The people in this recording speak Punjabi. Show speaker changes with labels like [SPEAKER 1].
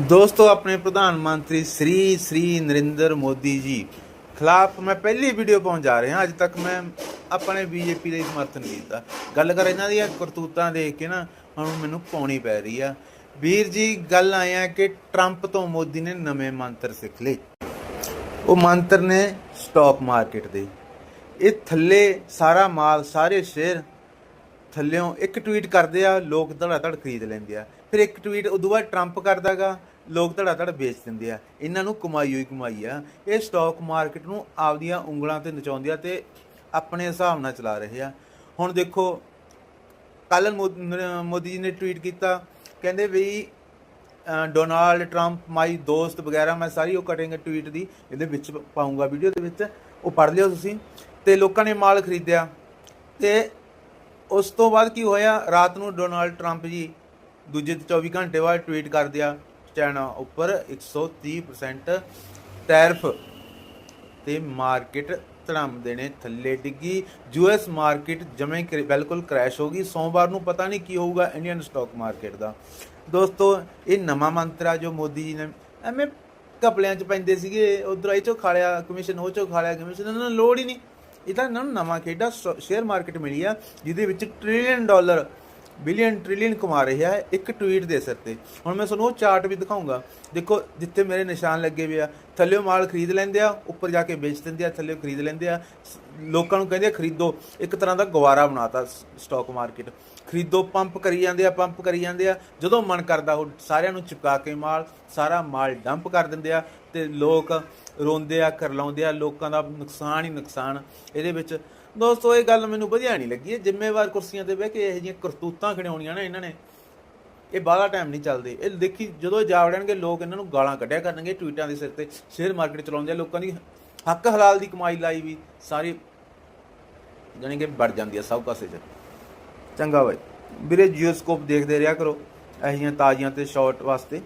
[SPEAKER 1] ਦੋਸਤੋ, ਆਪਣੇ ਪ੍ਰਧਾਨ ਮੰਤਰੀ ਸ੍ਰੀ ਸ੍ਰੀ ਨਰਿੰਦਰ ਮੋਦੀ ਜੀ ਖਿਲਾਫ ਮੈਂ ਪਹਿਲੀ ਵੀਡੀਓ ਪਾਉਣ ਜਾ ਰਿਹਾ। ਅੱਜ ਤੱਕ ਮੈਂ ਆਪਣੇ ਬੀਜੇਪੀ ਦਾ ਸਮਰਥਨ ਕੀਤਾ। ਗੱਲ ਕਰ ਇਹਨਾਂ ਦੀਆਂ ਕਰਤੂਤਾਂ ਦੇਖ ਕੇ ਨਾ ਹੁਣ ਮੈਨੂੰ ਪਾਉਣੀ ਪੈ ਰਹੀ ਆ। ਵੀਰ ਜੀ, ਗੱਲ ਆਇਆ ਕਿ ਟਰੰਪ ਤੋਂ ਮੋਦੀ ਨੇ ਨਵੇਂ ਮੰਤਰ ਸਿੱਖ ਲਏ। ਉਹ ਮੰਤਰ ਨੇ ਸਟਾਕ ਮਾਰਕੀਟ ਦੇ। ਇਹ ਥੱਲੇ ਸਾਰਾ ਮਾਲ, ਸਾਰੇ ਸ਼ੇਅਰ ਥੱਲਿਓਂ ਇੱਕ ਟਵੀਟ ਕਰਦੇ ਆ, ਲੋਕ ਧੜਾ ਧੜ ਖਰੀਦ ਲੈਂਦੇ ਆ। ਫਿਰ ਇੱਕ ਟਵੀਟ ਉਦੋਂ ਬਾਅਦ ਟਰੰਪ ਕਰਦਾਗਾ, ਲੋਕ ਧੜਾ ਧੜ ਵੇਚ ਦਿੰਦੇ ਆ। ਇਹਨਾਂ ਨੂੰ ਕਮਾਈ ਹੋਈ ਕਮਾਈ ਆ। ਇਹ ਸਟਾਕ ਮਾਰਕੀਟ ਨੂੰ ਆਪਦੀਆਂ ਉਂਗਲਾਂ ਤੇ ਨਚਾਉਂਦੇ ਆ ਤੇ ਆਪਣੇ ਹਿਸਾਬ ਨਾਲ ਚਲਾ ਰਹੇ ਆ। ਹੁਣ ਦੇਖੋ ਕੱਲ ਮੋਦੀ ਜੀ ਨੇ ਟਵੀਟ ਕੀਤਾ। ਕਹਿੰਦੇ ਵੀ ਡੋਨਾਲਡ ਟਰੰਪ ਮਾਈ ਦੋਸਤ ਵਗੈਰਾ, ਮੈਂ ਸਾਰੀ ਉਹ ਕਟਿੰਗ ਟਵੀਟ ਦੀ, ਇਹਦੇ ਵਿੱਚ ਪਾਉਂਗਾ ਵੀਡੀਓ ਦੇ ਵਿੱਚ। ਉਹ ਪੜ੍ਹ ਲਿਓ ਤੁਸੀਂ। ਤੇ ਲੋਕਾਂ ਨੇ ਮਾਲ ਖਰੀਦਿਆ। ਤੇ ਉਸ ਤੋਂ ਬਾਅਦ ਕੀ ਹੋਇਆ? ਰਾਤ ਨੂੰ ਡੋਨਾਲਡ ਟਰੰਪ ਜੀ ਦੂਜੇ ਤੇ 24 ਘੰਟੇ ਬਾਅਦ ਟਵੀਟ ਕਰ ਦਿਆ ਚਾਈਨਾ ਉੱਪਰ 130% ਟੈਰਫ ਤੇ ਮਾਰਕੀਟ ਧੜਮ ਦੇਣੇ ਥੱਲੇ ਡਿੱਗੀ। ਯੂਐਸ ਮਾਰਕੀਟ ਜਮੇ ਬਿਲਕੁਲ ਕ੍ਰੈਸ਼ ਹੋ ਗਈ। ਸੋਮਵਾਰ ਨੂੰ ਪਤਾ ਨਹੀਂ ਕੀ ਹੋਊਗਾ ਇੰਡੀਅਨ ਸਟਾਕ ਮਾਰਕੀਟ ਦਾ। ਦੋਸਤੋ, ਇਹ ਨਵਾਂ ਮੰਤਰ ਆ ਜੋ ਮੋਦੀ ਜੀ ਨੇ ਐਵੇਂ ਕਪਲਿਆਂ 'ਚ ਪੈਂਦੇ ਸੀਗੇ, ਉਧਰ ਇਹ ਚੋਂ ਖਾ ਲਿਆ ਕਮਿਸ਼ਨ ਉਹ ਚੋਂ ਖਾ ਲਿਆ ਕਮਿਸ਼ਨ ਇਹਨਾਂ ਨੂੰ ਲੋੜ ਹੀ ਨਹੀਂ। ਇਹ ਤਾਂ ਇਹਨਾਂ ਨੂੰ ਨਵਾਂ ਖੇਡਾ ਸ਼ੇਅਰ ਮਾਰਕੀਟ ਮਿਲੀ ਆ, ਜਿਹਦੇ ਵਿੱਚ ਟ੍ਰਿਲੀਅਨ ਡਾਲਰ ਬਿਲੀਅਨ ਟ੍ਰਿਲੀਅਨ ਕਮਾ ਰਿਹਾ ਹੈ ਇੱਕ ਟਵੀਟ ਦੇ ਸਿਰ ਤੇ। ਹੁਣ ਮੈਂ ਤੁਹਾਨੂੰ ਉਹ ਚਾਰਟ ਵੀ ਦਿਖਾਉਂਗਾ। ਦੇਖੋ, ਜਿੱਥੇ ਮੇਰੇ ਨਿਸ਼ਾਨ ਲੱਗੇ ਹੋਏ ਆ ਥੱਲੇੋਂ ਮਾਲ ਖਰੀਦ ਲੈਂਦੇ ਆ, ਉੱਪਰ ਜਾ ਕੇ ਵੇਚ ਦਿੰਦੇ ਆ ਥੱਲੇ ਖਰੀਦ ਲੈਂਦੇ ਆ। ਲੋਕਾਂ ਨੂੰ ਕਹਿੰਦੇ ਆ, ਖਰੀਦੋ। ਇੱਕ ਤਰ੍ਹਾਂ ਦਾ ਗਵਾਰਾ ਬਣਾਤਾ ਸਟਾਕ ਮਾਰਕੀਟ ਖਰੀਦੋ ਪੰਪ ਕਰੀ ਜਾਂਦੇ ਆ ਪੰਪ ਕਰੀ ਜਾਂਦੇ ਆ। ਜਦੋਂ ਮਨ ਕਰਦਾ ਉਹ ਸਾਰਿਆਂ ਨੂੰ ਚਿਪਕਾ ਕੇ ਮਾਲ, ਸਾਰਾ ਮਾਲ ਡੰਪ ਕਰ ਦਿੰਦੇ ਆ। ਤੇ ਲੋਕ ਰੋਂਦੇ ਆ ਕਰਲਾਉਂਦੇ ਆ, ਲੋਕਾਂ ਦਾ ਨੁਕਸਾਨ ਹੀ ਨੁਕਸਾਨ। ਇਹਦੇ ਵਿੱਚ ਦੋਸਤੋ, ਇਹ ਗੱਲ ਮੈਨੂੰ ਵਧੀਆ ਨਹੀਂ ਲੱਗੀ। ਇਹ ਜ਼ਿੰਮੇਵਾਰ ਕੁਰਸੀਆਂ ਤੇ ਬਹਿ ਕੇ ਇਹੋ ਜਿਹੀਆਂ ਕਰਤੂਤਾਂ ਖਿਡਾਉਣੀਆਂ ਨਾ ਇਹਨਾਂ ਨੇ। ਇਹ ਬਾਹਲਾ ਟਾਈਮ ਨਹੀਂ ਚੱਲਦੇ। ਇਹ ਦੇਖੀ, ਜਦੋਂ ਜਾ ਵੜਨਗੇ, ਲੋਕ ਇਹਨਾਂ ਨੂੰ ਗਾਲਾਂ ਕੱਢਿਆ ਕਰਨਗੇ ਟਵੀਟਾਂ ਦੇ ਸਿਰ ਤੇ, ਸ਼ੇਅਰ ਮਾਰਕੀਟ ਚਲਾਉਂਦੇ ਆ, ਲੋਕਾਂ ਦੀ ਹੱਕ ਹਲਾਲ ਦੀ ਕਮਾਈ ਲਾਈ ਵੀ ਸਾਰੀ ਜਾਣੀ ਕਿ ਵੜ ਜਾਂਦੀ ਆ ਸਭ ਕਾਸੇ 'ਚ। ਚੰਗਾ ਬਾਈ। ਵੀਰੇ, ਜੀਓਸਕੋਪ ਦੇਖਦੇ ਰਿਹਾ ਕਰੋ। ਇਹੋ ਜਿਹੀਆਂ ਤਾਜ਼ੀਆਂ ਤੇ ਸ਼ਾਰਟ ਵਾਸਤੇ।